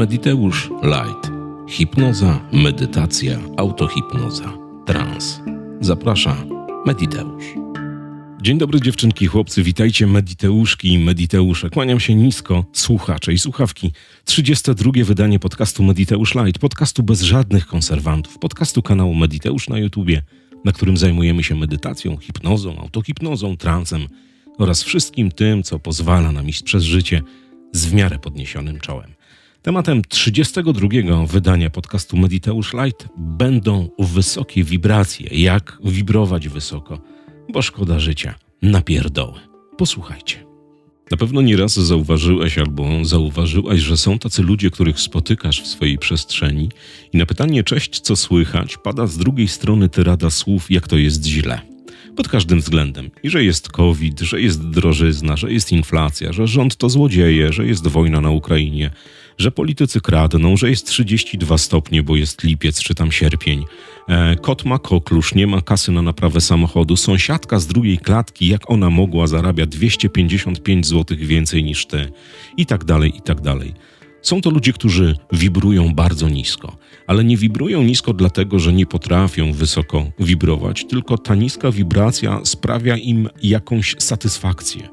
Mediteusz Light. Hipnoza, medytacja, autohipnoza, trans. Zaprasza Mediteusz. Dzień dobry dziewczynki chłopcy, witajcie Mediteuszki i Mediteusze. Kłaniam się nisko, słuchacze i słuchawki. 32. wydanie podcastu Mediteusz Light, podcastu bez żadnych konserwantów, podcastu kanału Mediteusz na YouTubie, na którym zajmujemy się medytacją, hipnozą, autohipnozą, transem oraz wszystkim tym, co pozwala nam iść przez życie z w miarę podniesionym czołem. Tematem 32 wydania podcastu Mediteusz Light będą wysokie wibracje. Jak wibrować wysoko, bo szkoda życia na pierdoły. Posłuchajcie. Na pewno nieraz zauważyłeś albo zauważyłaś, że są tacy ludzie, których spotykasz w swojej przestrzeni i na pytanie cześć, co słychać, pada z drugiej strony tyrada słów, jak to jest źle pod każdym względem. I że jest COVID, że jest drożyzna, że jest inflacja, że rząd to złodzieje, że jest wojna na Ukrainie, że politycy kradną, że jest 32 stopnie, bo jest lipiec czy tam sierpień. E, kot ma koklusz, nie ma kasy na naprawę samochodu. Sąsiadka z drugiej klatki, jak ona mogła, zarabia 255 zł więcej niż ty. I tak dalej, i tak dalej. Są to ludzie, którzy wibrują bardzo nisko, ale nie wibrują nisko dlatego, że nie potrafią wysoko wibrować, tylko ta niska wibracja sprawia im jakąś satysfakcję.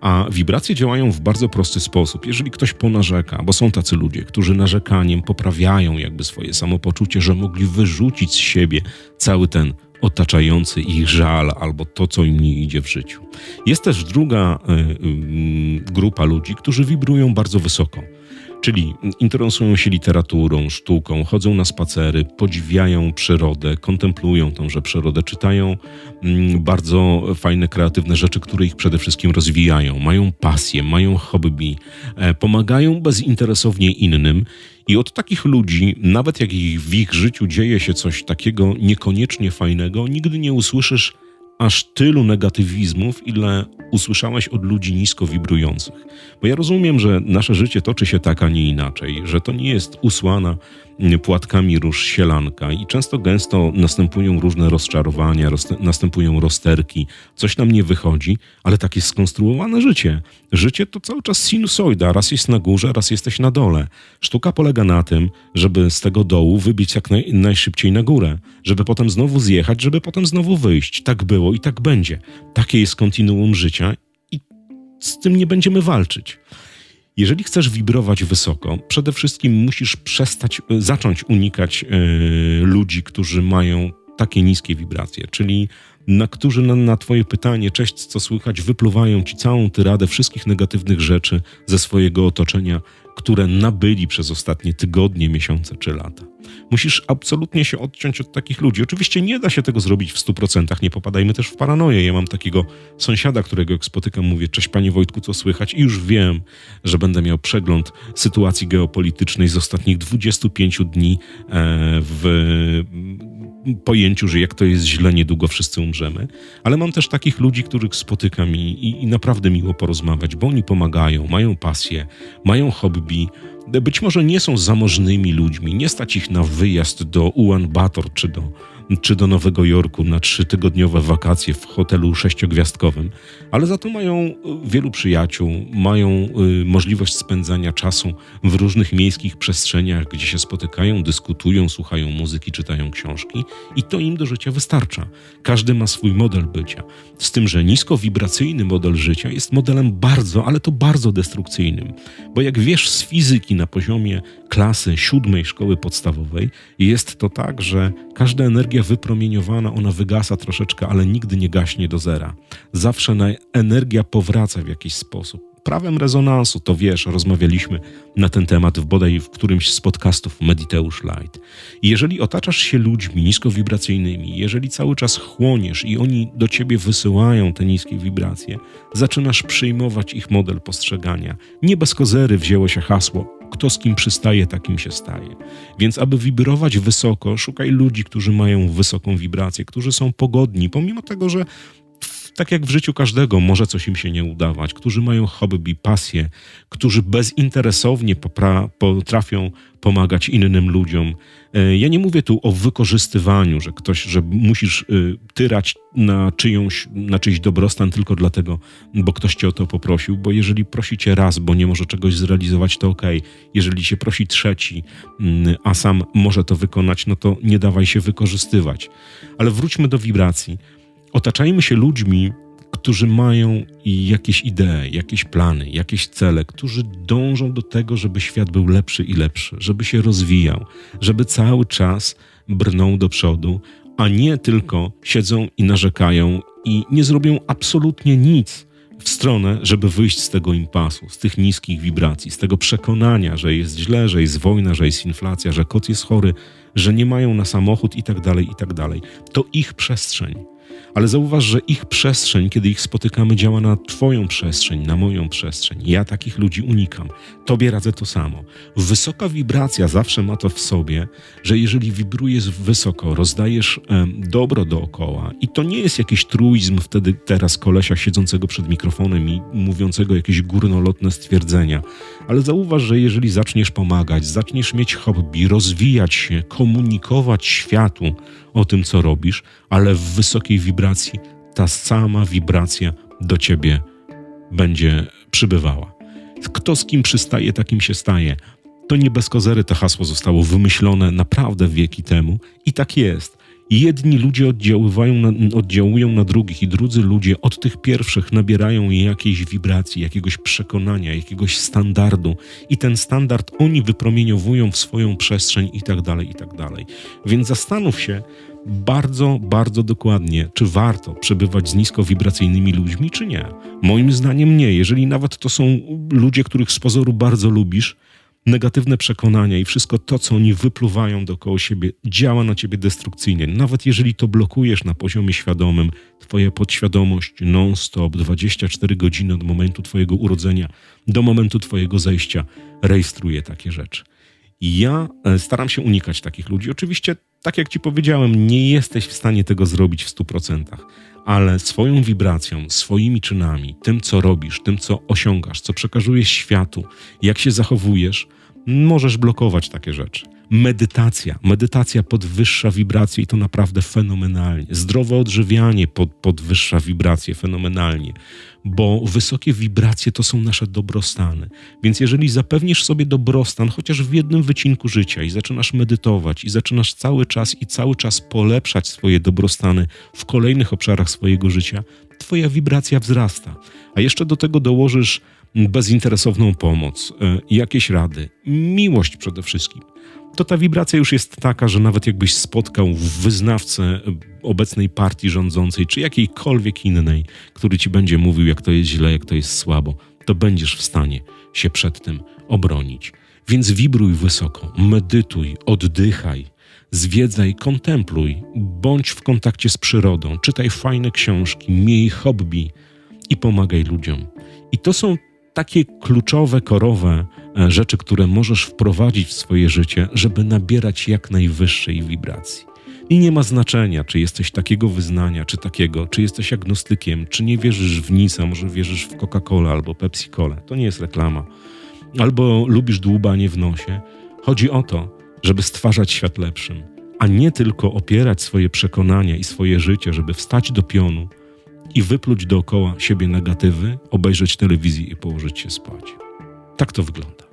A wibracje działają w bardzo prosty sposób. Jeżeli ktoś ponarzeka, bo są tacy ludzie, którzy narzekaniem poprawiają jakby swoje samopoczucie, że mogli wyrzucić z siebie cały ten otaczający ich żal albo to, co im nie idzie w życiu. Jest też druga y, y, grupa ludzi, którzy wibrują bardzo wysoko Czyli interesują się literaturą, sztuką, chodzą na spacery, podziwiają przyrodę, kontemplują tąże przyrodę, czytają mm, bardzo fajne, kreatywne rzeczy, które ich przede wszystkim rozwijają, mają pasję, mają hobby, e, pomagają bezinteresownie innym. I od takich ludzi, nawet jak w ich życiu dzieje się coś takiego niekoniecznie fajnego, nigdy nie usłyszysz aż tylu negatywizmów, ile usłyszałeś od ludzi nisko wibrujących. Bo ja rozumiem, że nasze życie toczy się tak, a nie inaczej, że to nie jest usłana płatkami róż sielanka i często gęsto następują różne rozczarowania, następują rozterki, coś nam nie wychodzi, ale tak jest skonstruowane życie. Życie to cały czas sinusoida, raz jest na górze, raz jesteś na dole. Sztuka polega na tym, żeby z tego dołu wybić jak naj, najszybciej na górę, żeby potem znowu zjechać, żeby potem znowu wyjść. Tak było i tak będzie. Takie jest kontinuum życia i z tym nie będziemy walczyć. Jeżeli chcesz wibrować wysoko, przede wszystkim musisz przestać, e, zacząć unikać yy, ludzi, którzy mają takie niskie wibracje, czyli na którzy na, na Twoje pytanie, cześć, co słychać, wypluwają Ci całą tyradę wszystkich negatywnych rzeczy ze swojego otoczenia, które nabyli przez ostatnie tygodnie, miesiące czy lata. Musisz absolutnie się odciąć od takich ludzi. Oczywiście nie da się tego zrobić w 100%, nie popadajmy też w paranoję. Ja mam takiego sąsiada, którego jak spotykam, mówię: Cześć panie Wojtku, co słychać? I już wiem, że będę miał przegląd sytuacji geopolitycznej z ostatnich 25 dni e, w pojęciu, że jak to jest źle, niedługo wszyscy umrzemy. Ale mam też takich ludzi, których spotykam i, i, i naprawdę miło porozmawiać, bo oni pomagają, mają pasję, mają hobby, być może nie są zamożnymi ludźmi, nie stać ich na wyjazd do Ulan Bator czy do czy do Nowego Jorku na trzytygodniowe wakacje w hotelu sześciogwiazdkowym, ale za to mają y, wielu przyjaciół, mają y, możliwość spędzania czasu w różnych miejskich przestrzeniach, gdzie się spotykają, dyskutują, słuchają muzyki, czytają książki i to im do życia wystarcza. Każdy ma swój model bycia. Z tym, że niskowibracyjny model życia jest modelem bardzo, ale to bardzo destrukcyjnym, bo jak wiesz z fizyki na poziomie klasy siódmej szkoły podstawowej, jest to tak, że każda energia wypromieniowana, ona wygasa troszeczkę, ale nigdy nie gaśnie do zera. Zawsze energia powraca w jakiś sposób. Prawem rezonansu, to wiesz, rozmawialiśmy na ten temat w bodaj w którymś z podcastów Mediteusz Light. Jeżeli otaczasz się ludźmi niskowibracyjnymi, jeżeli cały czas chłoniesz i oni do ciebie wysyłają te niskie wibracje, zaczynasz przyjmować ich model postrzegania. Nie bez kozery wzięło się hasło kto z kim przystaje, takim się staje. Więc aby wibrować wysoko, szukaj ludzi, którzy mają wysoką wibrację, którzy są pogodni, pomimo tego, że tak jak w życiu każdego, może coś im się nie udawać, którzy mają hobby, pasję, którzy bezinteresownie potrafią pomagać innym ludziom. E, ja nie mówię tu o wykorzystywaniu, że ktoś, że musisz y, tyrać na, czyjąś, na czyjś dobrostan tylko dlatego, bo ktoś cię o to poprosił, bo jeżeli prosi cię raz, bo nie może czegoś zrealizować, to. Okay. Jeżeli cię prosi trzeci, mm, a sam może to wykonać, no to nie dawaj się wykorzystywać. Ale wróćmy do wibracji. Otaczajmy się ludźmi, którzy mają jakieś idee, jakieś plany, jakieś cele, którzy dążą do tego, żeby świat był lepszy i lepszy, żeby się rozwijał, żeby cały czas brnął do przodu, a nie tylko siedzą i narzekają i nie zrobią absolutnie nic w stronę, żeby wyjść z tego impasu, z tych niskich wibracji, z tego przekonania, że jest źle, że jest wojna, że jest inflacja, że kot jest chory, że nie mają na samochód i tak dalej, i tak dalej. To ich przestrzeń ale zauważ, że ich przestrzeń, kiedy ich spotykamy, działa na Twoją przestrzeń, na moją przestrzeń. Ja takich ludzi unikam. Tobie radzę to samo. Wysoka wibracja zawsze ma to w sobie, że jeżeli wibrujesz wysoko, rozdajesz dobro dookoła i to nie jest jakiś truizm wtedy teraz kolesia siedzącego przed mikrofonem i mówiącego jakieś górnolotne stwierdzenia, ale zauważ, że jeżeli zaczniesz pomagać, zaczniesz mieć hobby, rozwijać się, komunikować światu o tym, co robisz, ale w wysokiej wibracji, ta sama wibracja do ciebie będzie przybywała. Kto z kim przystaje, takim się staje. To nie bez kozery to hasło zostało wymyślone naprawdę wieki temu i tak jest. Jedni ludzie oddziaływają na, oddziałują na drugich i drudzy ludzie od tych pierwszych nabierają jakiejś wibracji, jakiegoś przekonania, jakiegoś standardu i ten standard oni wypromieniowują w swoją przestrzeń i tak dalej, i tak dalej. Więc zastanów się bardzo, bardzo dokładnie, czy warto przebywać z niskowibracyjnymi ludźmi, czy nie. Moim zdaniem nie. Jeżeli nawet to są ludzie, których z pozoru bardzo lubisz, negatywne przekonania i wszystko to, co oni wypluwają dookoła siebie, działa na ciebie destrukcyjnie. Nawet jeżeli to blokujesz na poziomie świadomym, twoja podświadomość non-stop, 24 godziny od momentu twojego urodzenia do momentu twojego zejścia rejestruje takie rzeczy. I ja e, staram się unikać takich ludzi. Oczywiście, tak jak ci powiedziałem, nie jesteś w stanie tego zrobić w 100%, ale swoją wibracją, swoimi czynami, tym co robisz, tym co osiągasz, co przekazujesz światu, jak się zachowujesz, możesz blokować takie rzeczy. Medytacja. Medytacja podwyższa wibracje i to naprawdę fenomenalnie. Zdrowe odżywianie pod, podwyższa wibracje fenomenalnie, bo wysokie wibracje to są nasze dobrostany. Więc jeżeli zapewnisz sobie dobrostan chociaż w jednym wycinku życia i zaczynasz medytować i zaczynasz cały czas i cały czas polepszać swoje dobrostany w kolejnych obszarach swojego życia, twoja wibracja wzrasta. A jeszcze do tego dołożysz bezinteresowną pomoc, e, jakieś rady, miłość przede wszystkim, to ta wibracja już jest taka, że nawet jakbyś spotkał wyznawcę obecnej partii rządzącej, czy jakiejkolwiek innej, który ci będzie mówił, jak to jest źle, jak to jest słabo, to będziesz w stanie się przed tym obronić. Więc wibruj wysoko, medytuj, oddychaj, zwiedzaj, kontempluj, bądź w kontakcie z przyrodą, czytaj fajne książki, miej hobby i pomagaj ludziom. I to są takie kluczowe, korowe e, rzeczy, które możesz wprowadzić w swoje życie, żeby nabierać jak najwyższej wibracji. I nie ma znaczenia, czy jesteś takiego wyznania, czy takiego, czy jesteś agnostykiem, czy nie wierzysz w nic, a może wierzysz w Coca-Colę albo Pepsi-Colę. To nie jest reklama. Albo lubisz dłubanie w nosie. Chodzi o to, żeby stwarzać świat lepszym, a nie tylko opierać swoje przekonania i swoje życie, żeby wstać do pionu, i wypluć dookoła siebie negatywy, obejrzeć telewizję i położyć się spać. Tak to wygląda.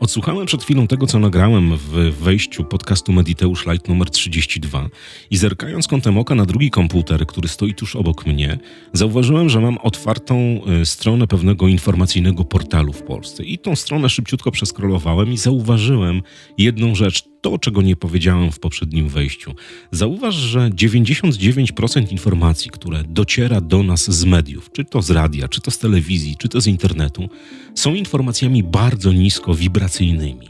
Odsłuchałem przed chwilą tego, co nagrałem w wejściu podcastu Mediteusz Light numer 32 i zerkając kątem oka na drugi komputer, który stoi tuż obok mnie, zauważyłem, że mam otwartą y, stronę pewnego informacyjnego portalu w Polsce. I tą stronę szybciutko przeskrolowałem i zauważyłem jedną rzecz, to, czego nie powiedziałem w poprzednim wejściu. Zauważ, że 99% informacji, które dociera do nas z mediów, czy to z radia, czy to z telewizji, czy to z internetu, są informacjami bardzo nisko wibracyjnymi informacyjnymi.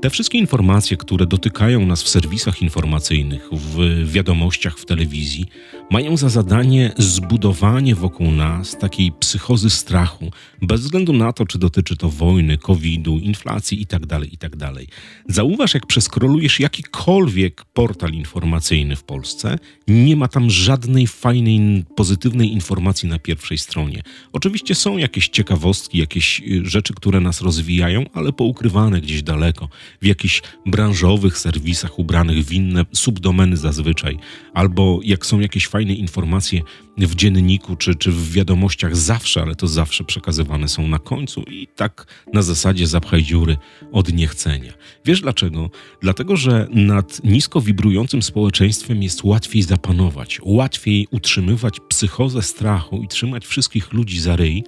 Te wszystkie informacje, które dotykają nas w serwisach informacyjnych, w wiadomościach w telewizji, mają za zadanie zbudowanie wokół nas takiej psychozy strachu, bez względu na to, czy dotyczy to wojny, COVID-u, inflacji itd. itd. Zauważ, jak przeskrolujesz jakikolwiek portal informacyjny w Polsce, nie ma tam żadnej fajnej, pozytywnej informacji na pierwszej stronie. Oczywiście są jakieś ciekawostki, jakieś y, rzeczy, które nas rozwijają, ale poukrywane gdzieś daleko, w jakichś branżowych serwisach ubranych w inne subdomeny zazwyczaj, albo jak są jakieś fajne informacje w dzienniku czy, czy w wiadomościach zawsze, ale to zawsze przekazywane są na końcu i tak na zasadzie zapchaj dziury od niechcenia. Wiesz dlaczego? Dlatego, że nad nisko wibrującym społeczeństwem jest łatwiej zapanować, łatwiej utrzymywać psychozę strachu i trzymać wszystkich ludzi za ryj,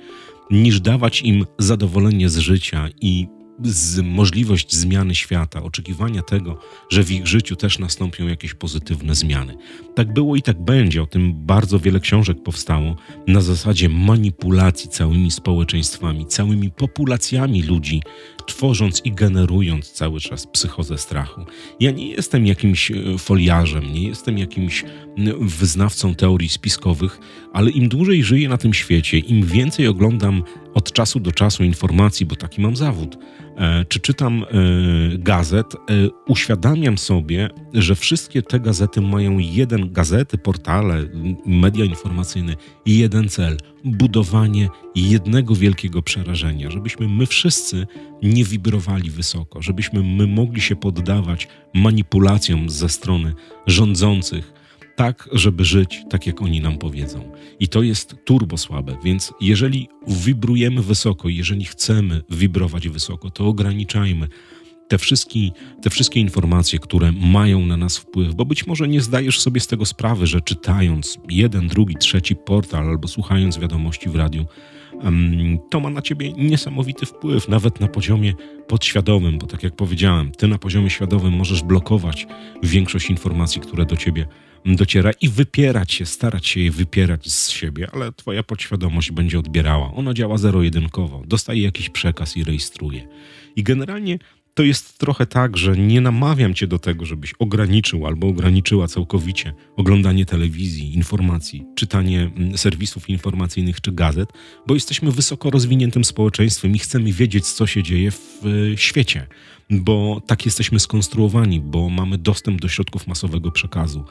niż dawać im zadowolenie z życia i z możliwość zmiany świata, oczekiwania tego, że w ich życiu też nastąpią jakieś pozytywne zmiany. Tak było i tak będzie, o tym bardzo wiele książek powstało na zasadzie manipulacji całymi społeczeństwami, całymi populacjami ludzi, tworząc i generując cały czas psychozę strachu. Ja nie jestem jakimś e, foliarzem, nie jestem jakimś wyznawcą teorii spiskowych, ale im dłużej żyję na tym świecie, im więcej oglądam od czasu do czasu informacji, bo taki mam zawód, e, czy czytam e, gazet, e, uświadamiam sobie, że wszystkie te gazety mają jeden, gazety, portale, media informacyjne jeden cel budowanie jednego wielkiego przerażenia, żebyśmy my wszyscy nie wibrowali wysoko, żebyśmy my mogli się poddawać manipulacjom ze strony rządzących, tak, żeby żyć tak, jak oni nam powiedzą. I to jest turbo słabe, więc jeżeli wibrujemy wysoko, jeżeli chcemy wibrować wysoko, to ograniczajmy te wszystkie, te wszystkie informacje, które mają na nas wpływ, bo być może nie zdajesz sobie z tego sprawy, że czytając jeden, drugi, trzeci portal albo słuchając wiadomości w radiu, to ma na ciebie niesamowity wpływ, nawet na poziomie podświadomym, bo tak jak powiedziałem, ty na poziomie świadomym możesz blokować większość informacji, które do ciebie dociera i wypierać się, starać się je wypierać z siebie, ale twoja podświadomość będzie odbierała. Ona działa zero-jedynkowo, dostaje jakiś przekaz i rejestruje. I generalnie to jest trochę tak, że nie namawiam cię do tego, żebyś ograniczył albo ograniczyła całkowicie oglądanie telewizji, informacji, czytanie mm, serwisów informacyjnych czy gazet, bo jesteśmy wysoko rozwiniętym społeczeństwem i chcemy wiedzieć, co się dzieje w świecie bo tak jesteśmy skonstruowani, bo mamy dostęp do środków masowego przekazu.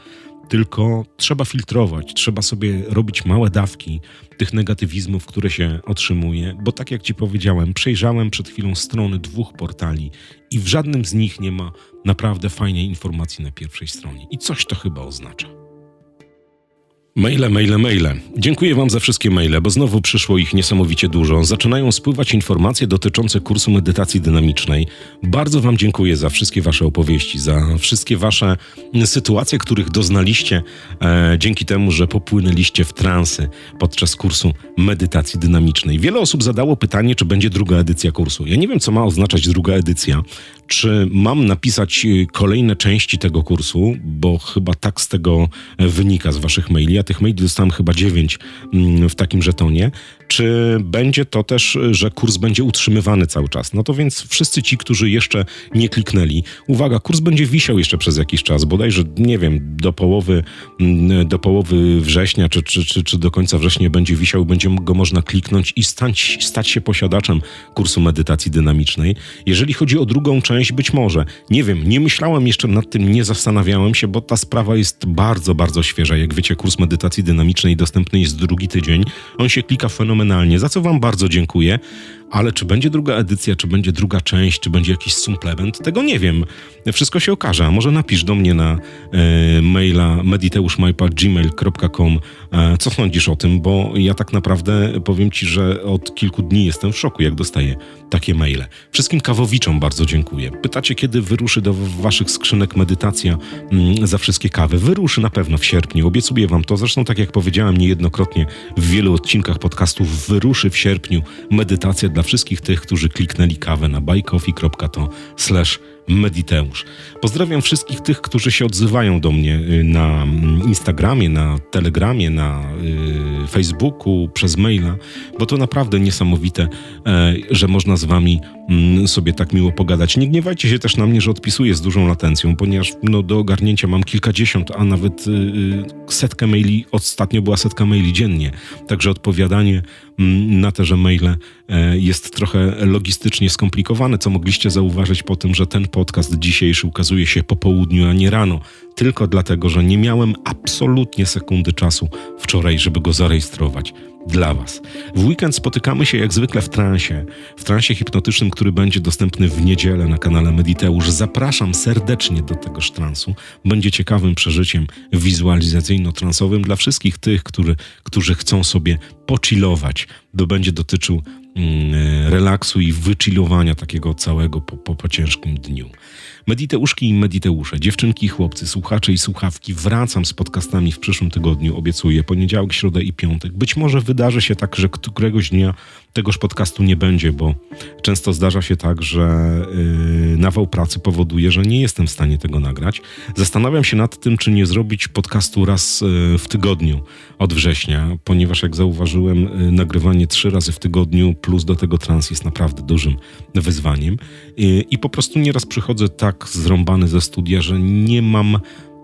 Tylko trzeba filtrować, trzeba sobie robić małe dawki tych negatywizmów, które się otrzymuje, bo tak jak Ci powiedziałem, przejrzałem przed chwilą strony dwóch portali i w żadnym z nich nie ma naprawdę fajnej informacji na pierwszej stronie. I coś to chyba oznacza. Maile, maile, maile. Dziękuję Wam za wszystkie maile, bo znowu przyszło ich niesamowicie dużo. Zaczynają spływać informacje dotyczące kursu medytacji dynamicznej. Bardzo Wam dziękuję za wszystkie Wasze opowieści, za wszystkie Wasze sytuacje, których doznaliście e, dzięki temu, że popłynęliście w transy podczas kursu medytacji dynamicznej. Wiele osób zadało pytanie, czy będzie druga edycja kursu. Ja nie wiem, co ma oznaczać druga edycja. Czy mam napisać e, kolejne części tego kursu, bo chyba tak z tego wynika z Waszych maili. Ja tych maili dostałem chyba dziewięć mm, w takim żetonie. Czy będzie to też, że kurs będzie utrzymywany cały czas? No to więc wszyscy ci, którzy jeszcze nie kliknęli, uwaga, kurs będzie wisiał jeszcze przez jakiś czas, bodajże, nie wiem, do połowy, mm, do połowy września, czy, czy, czy, czy do końca września będzie wisiał, będzie go można kliknąć i stać, stać się posiadaczem kursu medytacji dynamicznej. Jeżeli chodzi o drugą część, być może, nie wiem, nie myślałem jeszcze nad tym, nie zastanawiałem się, bo ta sprawa jest bardzo, bardzo świeża. Jak wiecie, kurs medytacji dynamicznej dostępny jest drugi tydzień. On się klika fenomenalnie, za co Wam bardzo dziękuję ale czy będzie druga edycja, czy będzie druga część, czy będzie jakiś suplement, tego nie wiem. Wszystko się okaże. A może napisz do mnie na e, maila mediteuszmajpa.gmail.com e, co sądzisz o tym, bo ja tak naprawdę powiem Ci, że od kilku dni jestem w szoku, jak dostaję takie maile. Wszystkim kawowiczom bardzo dziękuję. Pytacie, kiedy wyruszy do Waszych skrzynek medytacja mm, za wszystkie kawy. Wyruszy na pewno w sierpniu, obiecuję Wam to. Zresztą, tak jak powiedziałem niejednokrotnie w wielu odcinkach podcastów, wyruszy w sierpniu medytacja dla wszystkich tych, którzy kliknęli kawę na buycoffee.to slash Mediteusz. Pozdrawiam wszystkich tych, którzy się odzywają do mnie y, na mm, Instagramie, na Telegramie, na y, Facebooku, przez maila, bo to naprawdę niesamowite, e, że można z wami mm, sobie tak miło pogadać. Nie gniewajcie się też na mnie, że odpisuję z dużą latencją, ponieważ no, do ogarnięcia mam kilkadziesiąt, a nawet y, setkę maili, ostatnio była setka maili dziennie, także odpowiadanie mm, na te, że maile e, jest trochę logistycznie skomplikowane, co mogliście zauważyć po tym, że ten podcast dzisiejszy ukazuje się po południu, a nie rano, tylko dlatego, że nie miałem absolutnie sekundy czasu wczoraj, żeby go zarejestrować dla Was. W weekend spotykamy się jak zwykle w transie, w transie hipnotycznym, który będzie dostępny w niedzielę na kanale Mediteusz. Zapraszam serdecznie do tegoż transu. Będzie ciekawym przeżyciem wizualizacyjno-transowym dla wszystkich tych, który, którzy chcą sobie pochillować. To będzie dotyczył relaksu i wychillowania takiego całego po, po, po ciężkim dniu. Mediteuszki i mediteusze, dziewczynki i chłopcy, słuchacze i słuchawki, wracam z podcastami w przyszłym tygodniu, obiecuję, poniedziałek, środę i piątek. Być może wydarzy się tak, że któregoś dnia tegoż podcastu nie będzie, bo często zdarza się tak, że yy, nawał pracy powoduje, że nie jestem w stanie tego nagrać. Zastanawiam się nad tym, czy nie zrobić podcastu raz yy, w tygodniu od września, ponieważ jak zauważyłem, yy, nagrywanie trzy razy w tygodniu plus do tego trans jest naprawdę dużym wyzwaniem. Yy, I po prostu nieraz przychodzę tak zrąbany ze studia, że nie mam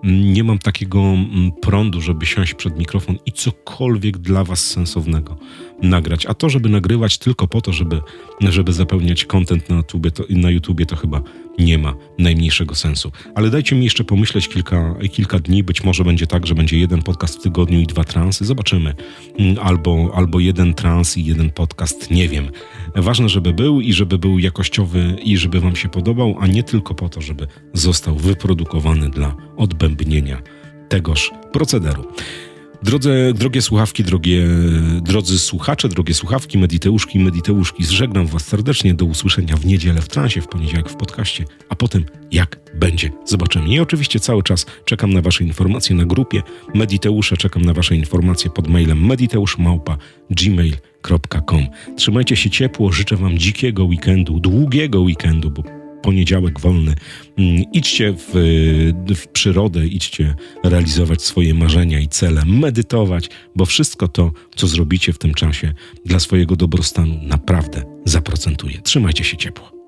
nie mam takiego mm, prądu, żeby siąść przed mikrofon i cokolwiek dla Was sensownego nagrać. A to, żeby nagrywać tylko po to, żeby, żeby zapełniać content na, YouTube, to, na YouTubie, to chyba nie ma najmniejszego sensu. Ale dajcie mi jeszcze pomyśleć kilka, kilka dni. Być może będzie tak, że będzie jeden podcast w tygodniu i dwa transy. Zobaczymy. Mm, albo, albo jeden trans i jeden podcast. Nie wiem. Ważne, żeby był i żeby był jakościowy i żeby Wam się podobał, a nie tylko po to, żeby został wyprodukowany dla odbębnienia tegoż procederu. Drodze, drogie słuchawki, drogie, drodzy słuchacze, drogie słuchawki, mediteuszki mediteuszki, żegnam Was serdecznie. Do usłyszenia w niedzielę w transie, w poniedziałek w podcaście, a potem jak będzie. Zobaczymy. I oczywiście cały czas czekam na Wasze informacje na grupie Mediteusze, czekam na Wasze informacje pod mailem mediteuszmałpa.gmail.com Trzymajcie się ciepło, życzę Wam dzikiego weekendu, długiego weekendu, bo poniedziałek wolny. Mm, idźcie w, w, przyrodę, idźcie realizować swoje marzenia i cele, medytować, bo wszystko to, co zrobicie w tym czasie dla swojego dobrostanu, naprawdę zaprocentuje. Trzymajcie się ciepło.